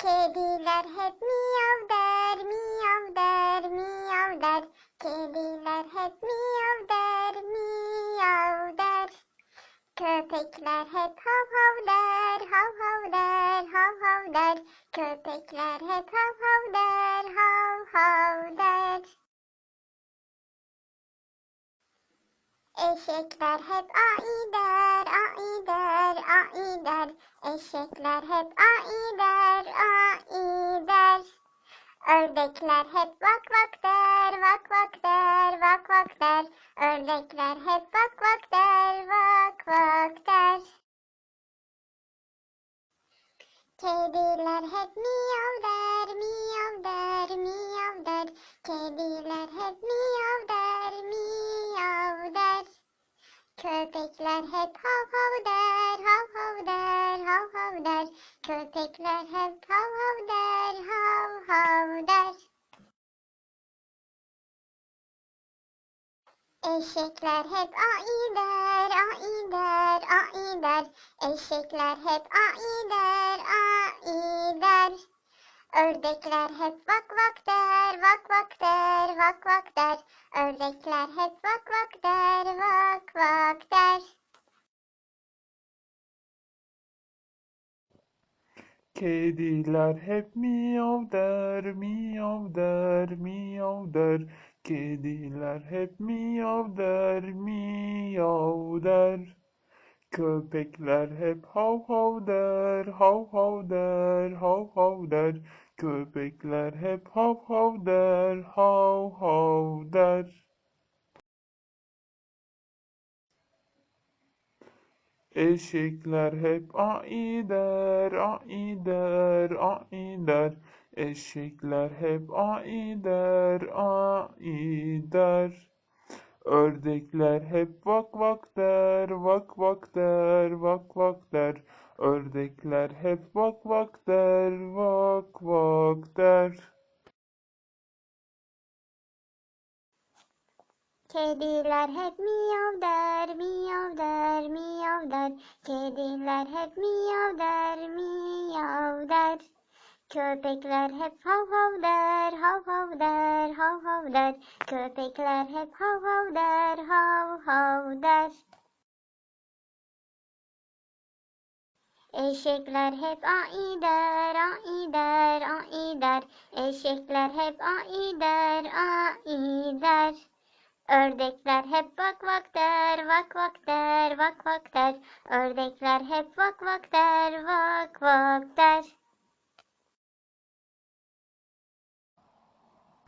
Kediler hep miyav der, miyav der, miyav der. Kediler hep miyav der, miyav der. Köpekler hep hav hav der, hav hav der, hav hav der. Köpekler hep hav hav der, hav hav der. Eşekler hep ai der, ai der, ai der. Eşekler hep ai der, ai der. Ördekler hep vak vak der, vak vak der, vak vak der. Ördekler hep vak vak der, vak vak der. Kediler hep miyav der, miyav der, miyav der. Kediler Köpekler hep hav hav der, hav hav hav hav. Köpekler hep hav hav hav hav. Eşekler hep ai der, ai ai. Eşekler hep ai der, ai. Ördekler hep vak vak der, vak vak der, vak vak der. Ördekler hep vak vak der, vak vak der. Kediler hep miyav der, miyav der, miyav der. Kediler hep miyav der, miyav der. Köpekler hep hav hav der, hav hav der, hav hav der. Köpekler hep hav hav der, hav hav der. Eşekler hep ai der, ai der, ai der. Eşekler hep ai der, ai der. Ördekler hep vak vak der, vak vak der, vak vak der. Ördekler hep vak vak der, vak vak der. Kediler hep miyav der, miyav der, miyav der. Kediler hep miyav der, miyav der. Köpekler hep hav hav der, hav hav der, hav hav der. Köpekler hep hav hav der, hav hav der. Eşekler hep ai der, ai der, ai der. Eşekler hep ai der, ai der. Ördekler hep vak vak der, vak vak der, vak vak der. Ördekler hep vak vak der, vak vak der.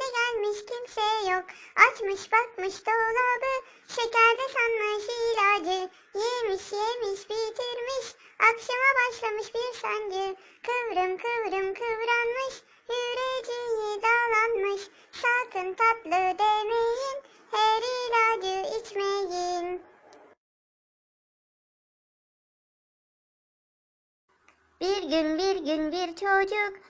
eve gelmiş kimse yok. Açmış bakmış dolabı şekerde sanmış ilacı. Yemiş yemiş bitirmiş akşama başlamış bir sancı. Kıvrım kıvrım kıvranmış yüreği dağlanmış. Sakın tatlı demeyin her ilacı içmeyin. Bir gün bir gün bir çocuk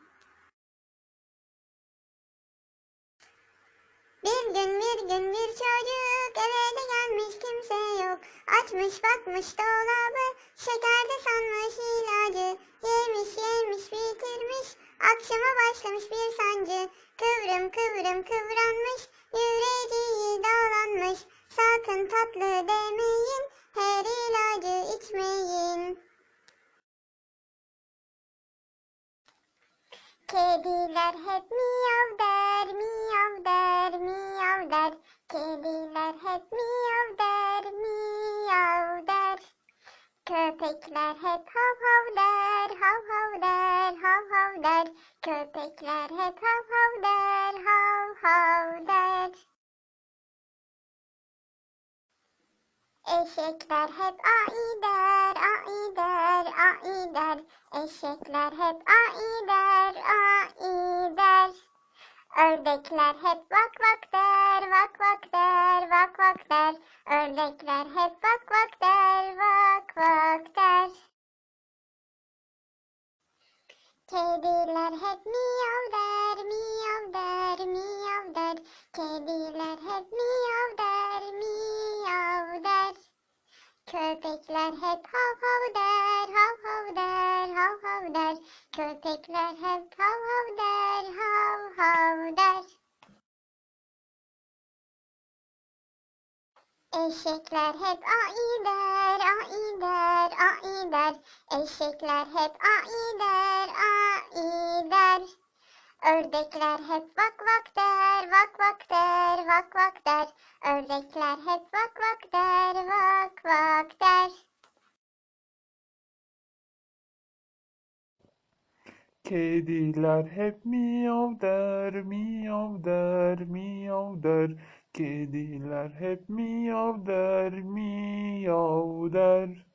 Bir gün bir gün bir çocuk eve de gelmiş kimse yok. Açmış bakmış dolabı, şekerde sanmış ilacı. Yemiş yemiş bitirmiş, akşama başlamış bir sancı. Kıvrım kıvrım kıvranmış, yüreği dağlanmış. Sakın tatlı demeyin, her ilacı içmeyin. Kediler hep miyav der, miyav der, miyav der. Kediler hep miyav der, miyav der. Köpekler hep hav hav der, hav hav der, hav hav der. Köpekler hep hav hav der, hav hav der. Eşekler hep ai der, ai der, ai der. Eşekler hep ai der, ai der. Ördekler hep vak vak der, vak vak der, vak vak der. Ördekler hep vak vak der, vak vak der. Kediler hep miyav der, miyav der, miyav der. Kediler hep miyav der. Köpekler hep hav hav der, hav hav der, hav hav der. Köpekler hep hav hav der, hav hav der. Eşekler hep ai der, ai der, ai der. Eşekler hep ai der, ai der. Ördekler hep vak vak der, vak vak der, vak vak der. Ördekler hep vak vak der, vak vak der. Kediler hep miyav der, miyav der, miyav der. Kediler hep miyav der, miyav der.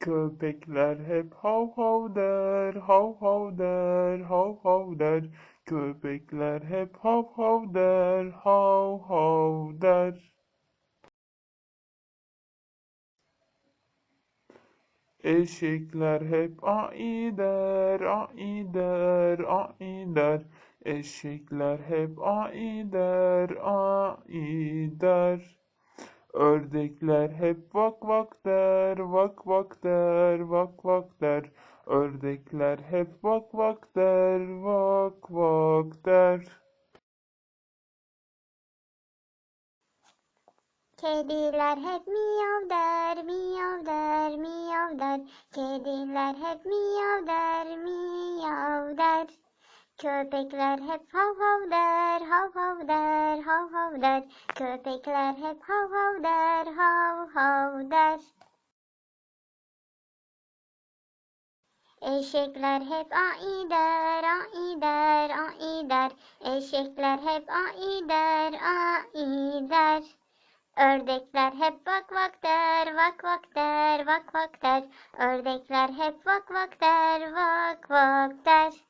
Köpekler hep hav hav der, hav hav der, hav hav der. Köpekler hep hav hav der, hav hav der. Eşekler hep ai der, ai der, ai der. Eşekler hep ai der, ai der. Ördekler hep vak vak der, vak vak der, vak vak der. Ördekler hep vak vak der, vak vak der. Kediler hep miyav der, miyav der, miyav der. Kediler hep miyav der, miyav der. Köpekler hep hav hav der, hav hav der, hav hav der. Köpekler hep hav hav der, hav hav der. Eşekler hep ai der, ai der, ai der. Eşekler hep ai der, ai der. Ördekler hep vak vak der, vak vak der, vak vak der. Ördekler hep vak vak der, vak vak der.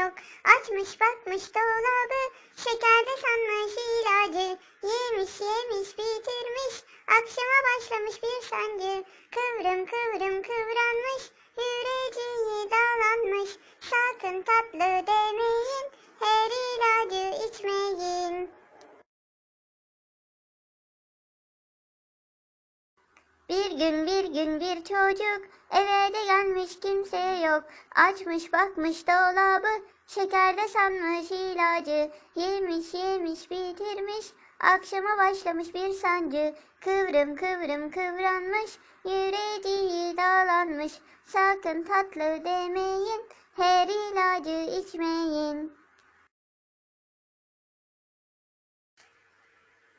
yok. Açmış bakmış dolabı şekerde sanmış ilacı. Yemiş yemiş bitirmiş akşama başlamış bir sancı. Kıvrım kıvrım kıvranmış yüreği dağlanmış. Sakın tatlı demeyin her ilacı içmeyin. Bir gün bir gün bir çocuk eve de gelmiş kimse yok. Açmış bakmış dolabı şekerde sanmış ilacı. Yemiş yemiş bitirmiş, akşama başlamış bir sancı. Kıvrım kıvrım kıvranmış, yüreği dağlanmış. Sakın tatlı demeyin, her ilacı içmeyin.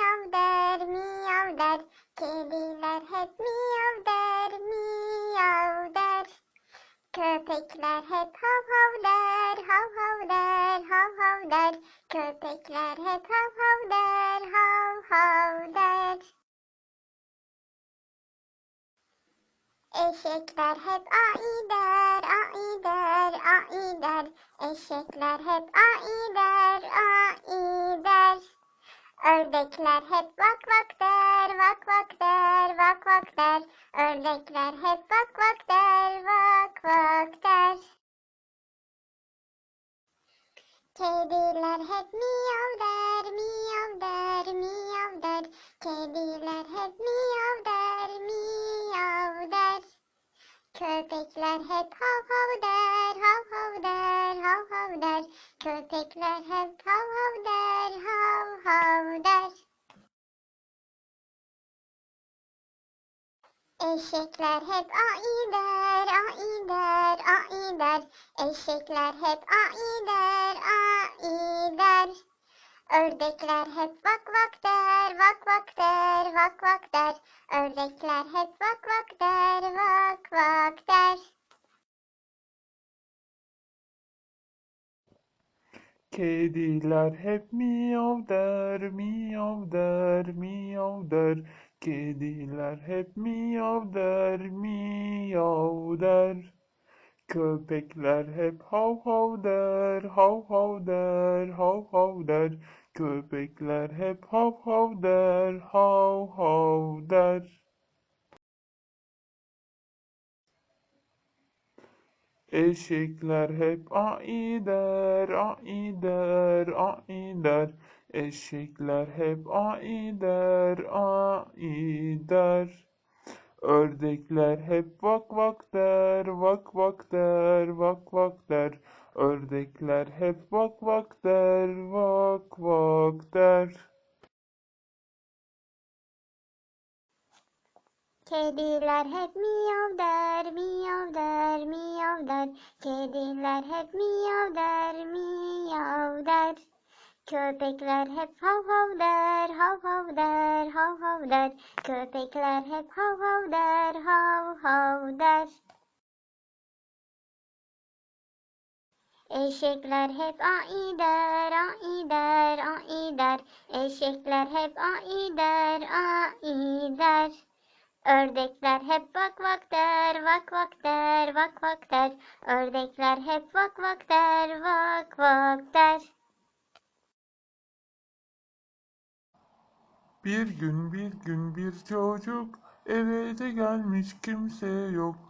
miyav der, miyav der. Kediler hep miyav der, miyav der. Köpekler hep hav hav der, hav hav der, hav hav der. Köpekler hep hav hav der, hav hav der. Eşekler hep ai der, ai der, ai der. Eşekler hep ai der, ai der. Ördekler hep vak vak der, vak vak der, vak vak der. Ördekler hep vak vak der, vak vak der. Kediler hep miyav der, miyav der, miyav der. Kediler hep miyav der, miyav der. Köpekler hep hav hav der, hav hav der, hav hav der. Köpekler hep hav hav der, hav hav der. Eşekler hep ai der, ai der, ai der. Eşekler hep ai der, ai der. Ördekler hep vak vak der, vak vak der, vak vak der. Ördekler hep vak vak der, vak vak der. Kediler hep miyav der, miyav der, miyav der. Kediler hep miyav der, miyav der. Köpekler hep hav hav der, hav hav der, hav hav der. Köpekler hep hav hav der, hav hav der. Eşekler hep ai der, ai der, ai der. Eşekler hep ai der, ai der. Ördekler hep vak vak der, vak vak der, vak vak der. Ördekler hep vak vak der, vak vak der. Kediler hep miyav der, miyav der, miyav der. Kediler hep miyav der, miyav der. Köpekler hep hav hav der, hav hav der, hav hav der. Köpekler hep hav hav der, hav hav der. Eşekler hep ai der, ai der, ai der. Eşekler hep ai der, ai der. Ördekler hep vak vak der, vak vak der, vak vak der. Ördekler hep vak vak der, vak vak der. Bir gün bir gün bir çocuk eve de gelmiş kimse yok.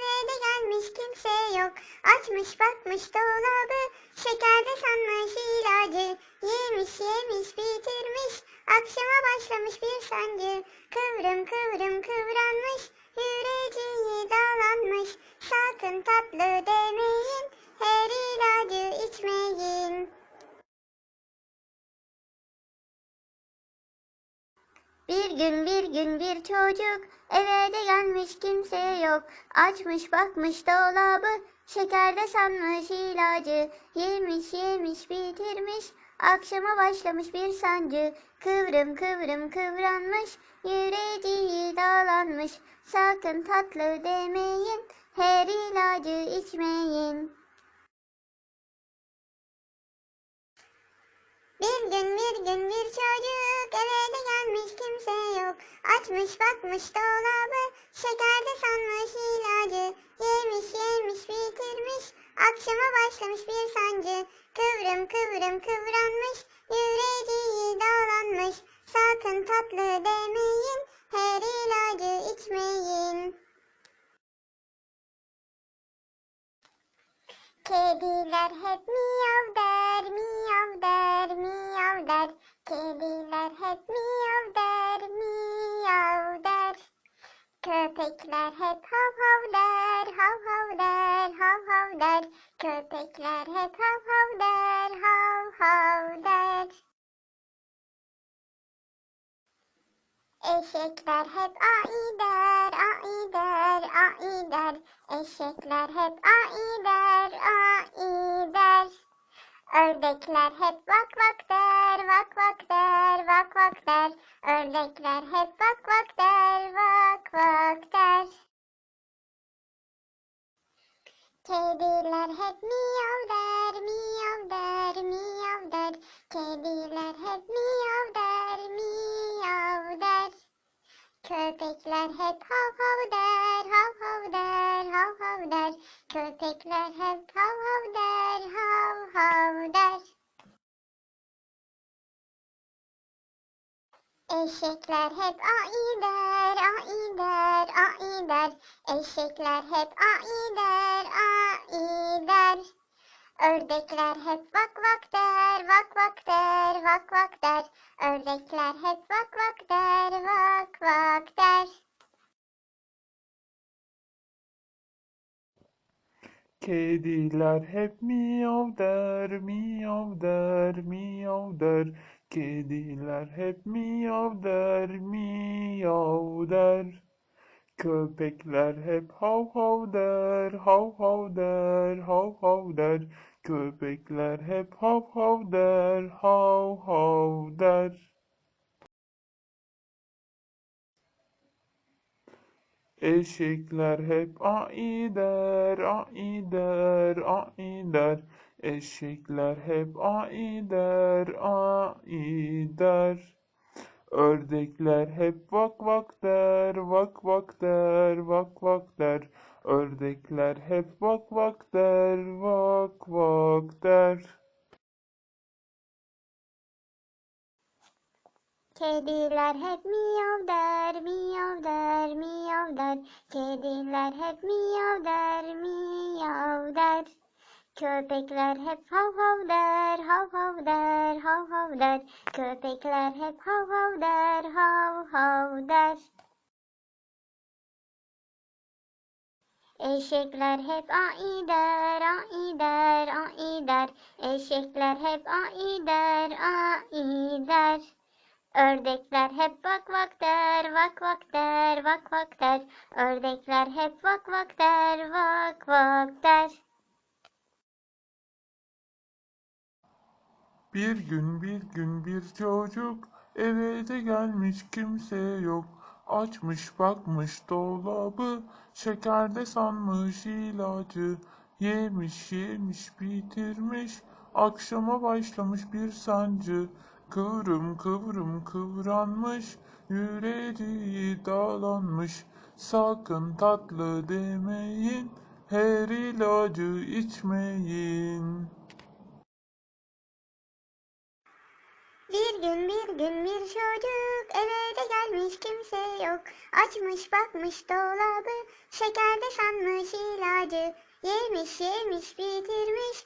yok. Açmış bakmış dolabı şekerde sanmış ilacı. Yemiş yemiş bitirmiş Akşama başlamış bir sancı. Kıvrım kıvrım kıvranmış. Yüreceği dağlanmış. Sakın tatlı demeyin. Her ilacı içmeyin. Bir gün bir gün bir çocuk eve de gelmiş kimse yok. Açmış bakmış dolabı şekerde sanmış ilacı. Yemiş yemiş bitirmiş akşama başlamış bir sancı. Kıvrım kıvrım kıvranmış yüreceği dağlanmış. Sakın tatlı demeyin her ilacı içmeyin. Bir gün bir gün bir çocuk eve de gelmiş kimse yok. Açmış bakmış dolabı şekerde sanmış ilacı. Yemiş yemiş bitirmiş akşama başlamış bir sancı. Kıvrım kıvrım kıvranmış yüreceği dağlanmış. Sakın tatlı demeyin her ilacı içmeyin. Kediler hep miyav der, miyav Köpekler hep hav hav der, hav hav der, hav hav der. Köpekler hep hav hav der, hav hav der. Eşekler hep ai der, ai der, ai der. Eşekler hep ai der, ai der. Ördekler hep vak vak der, vak vak der, vak vak der. Ördekler hep vak vak der, vak vak der. Kediler hep miyav der, miyav der, miyav der. Kediler hep miyav der, miyav der. Köpekler hep hav hav der, hav hav der, hav hav der. Köpekler hep hav hav der, hav hav der. Eşekler hep ai der, ai der, ai der. Eşekler hep ai der, ai der. Ördekler hep vak vak der, vak vak der, vak vak der. Ördekler hep vak vak der, vak vak Kediler hep miyav der, miyav der, miyav der. Kediler hep miyav der, miyav der. Köpekler hep hav hav der, hav hav der, hav hav der. Köpekler hep hav hav der, hav hav der. Eşekler hep ai der, ai der, ai der. Eşekler hep ai der, ai der. Ördekler hep vak vak der, vak vak der, vak vak der. Ördekler hep vak vak der, vak vak der. Kediler hep miyav der, miyav der, miyav der. Kediler hep miyav der, miyav der. Köpekler hep hav hav der, hav hav der, hav hav der. Köpekler hep hav hav der, hav hav der. Eşekler hep ai der, ai der, ai der. Eşekler hep ai der, ai der. Ördekler hep vak vak der, vak vak der, vak vak der. Ördekler hep vak vak der, vak vak der. Bir gün bir gün bir çocuk eve de gelmiş kimse yok. Açmış bakmış dolabı şekerde sanmış ilacı. Yemiş yemiş bitirmiş akşama başlamış bir sancı. Kıvrım kıvrım kıvranmış yüreği dağlanmış. Sakın tatlı demeyin her ilacı içmeyin. Bir gün bir gün bir çocuk eve de gelmiş kimse yok. Açmış bakmış dolabı şekerde sanmış ilacı. Yemiş yemiş bitirmiş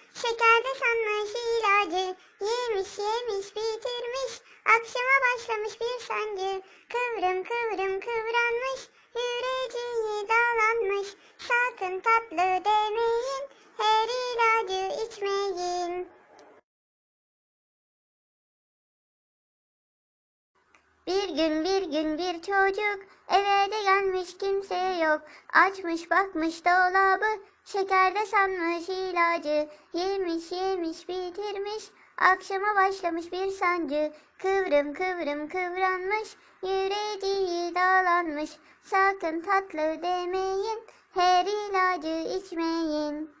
şekerde sanmış ilacı. Yemiş yemiş bitirmiş akşama başlamış bir sancı. Kıvrım kıvrım kıvranmış yüreği dağlanmış. Sakın tatlı demeyin her ilacı içmeyin. Bir gün bir gün bir çocuk eve de gelmiş kimse yok. Açmış bakmış dolabı şekerde sanmış ilacı. Yemiş yemiş bitirmiş akşama başlamış bir sancı. Kıvrım kıvrım kıvranmış yüreği dağlanmış. Sakın tatlı demeyin her ilacı içmeyin.